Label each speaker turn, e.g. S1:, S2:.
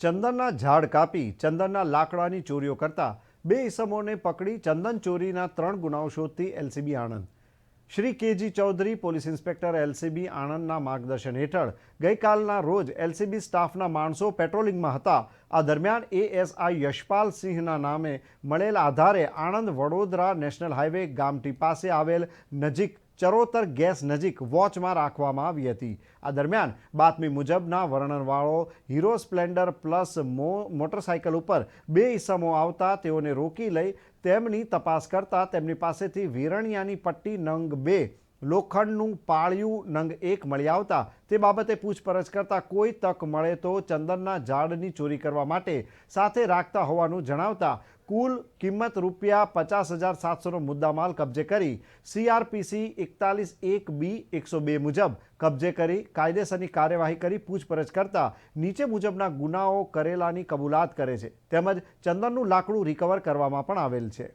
S1: ચંદનના ઝાડ કાપી ચંદનના લાકડાની ચોરીઓ કરતા બે ઇસમોને પકડી ચંદન ચોરીના ત્રણ ગુનાઓ શોધતી LCB Anand. Shri KG Chaudhari, police inspector LCB આણંદના માર્ગદર્શન હેઠળ ગઈકાલના રોજ એલસીબી સ્ટાફના માણસો પેટ્રોલિંગમાં હતા. આ દરમિયાન એએસઆઈ યશપાલ સિંહના નામે મળેલ આધારે આણંદ વડોદરા નેશનલ હાઈવે ગામટી પાસે આવેલ નજીક ચરોતર ગેસ નજીક વોચમાં રાખવામાં આવી હતી. આ દરમિયાન બાતમી મુજબના વર્ણનવાળો હીરો સ્પ્લેન્ડર પ્લસ મો, મોટરસાયકલ ઉપર બે ઇસમો આવતા તેઓને રોકી લઈ તેમની તપાસ કરતા તેમની પાસેથી વીરણિયાની પટ્ટી નંગ બે લોખંડનું પાળિયું નંગ એક મળી આવતા તે બાબતે પૂછપરછ કરતા કોઈ તક મળે તો ચંદનના ઝાડની ચોરી કરવા માટે સાથે રાખતા હોવાનું જણાવતા કુલ કિંમત રૂપિયા પચાસ હજાર સાતસોનો મુદ્દામાલ કબજે કરી સીઆરપીસી એકતાલીસ એક બી એકસો બે મુજબ કબજે કરી કાયદેસરની કાર્યવાહી કરી પૂછપરછ કરતા નીચે મુજબના ગુનાઓ કરેલાની કબૂલાત કરે છે. તેમજ ચંદનનું લાકડું રિકવર કરવામાં પણ આવેલ છે.